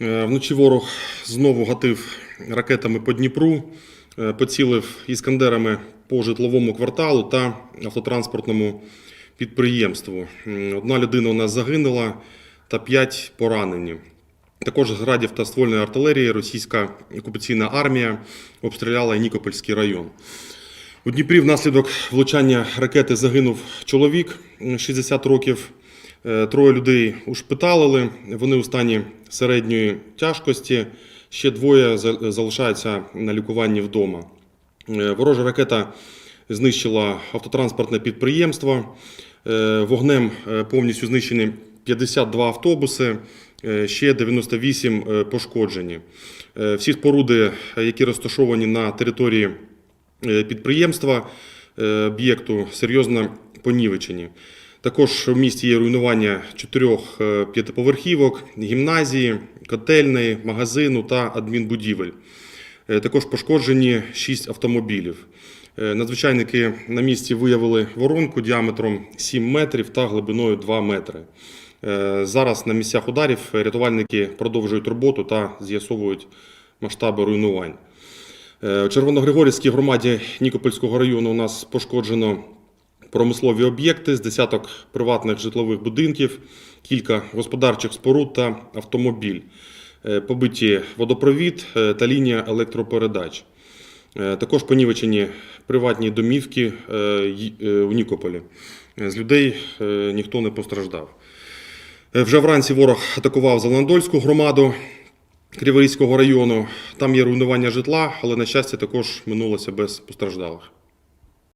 Е, Вночі ворог знову гатив ракетами по Дніпру, е, поцілив іскандерами по житловому кварталу та автотранспортному підприємству. Одна людина у нас загинула та п'ять поранені. Також з градів та ствольної артилерії російська окупаційна армія обстріляла Нікопольський район. У Дніпрі внаслідок влучання ракети загинув чоловік 60 років. Е, Троє людей ушпиталили. Вони у стані середньої тяжкості. Ще двоє залишаються на лікуванні вдома. Е, Ворожа ракета знищила автотранспортне підприємство. Е, Вогнем повністю знищені 52 автобуси, ще 98 е, пошкоджені. Всі споруди, які розташовані на території підприємства, об'єкту, серйозно понівечені. Також в місті є руйнування чотирьох е, п'ятиповерхівок, гімназії, котельної, магазину та адмінбудівель. Е, Також пошкоджені 6 автомобілів. Е, Надзвичайники на місці виявили воронку діаметром 7 метрів та глибиною 2 метри. Зараз на місцях ударів рятувальники продовжують роботу та з'ясовують масштаби руйнувань. У Червоногригорівській громаді Нікопольського району у нас пошкоджено промислові об'єкти з десяток приватних житлових будинків, кілька господарчих споруд та автомобіль. Е, Побиті водопровід е, та лінія електропередач. Е, Також понівечені приватні домівки у Нікополі. З людей ніхто не постраждав. Вже вранці ворог атакував Зеленодольську громаду Криворізького району. Там є руйнування житла, але на щастя також минулося без постраждалих.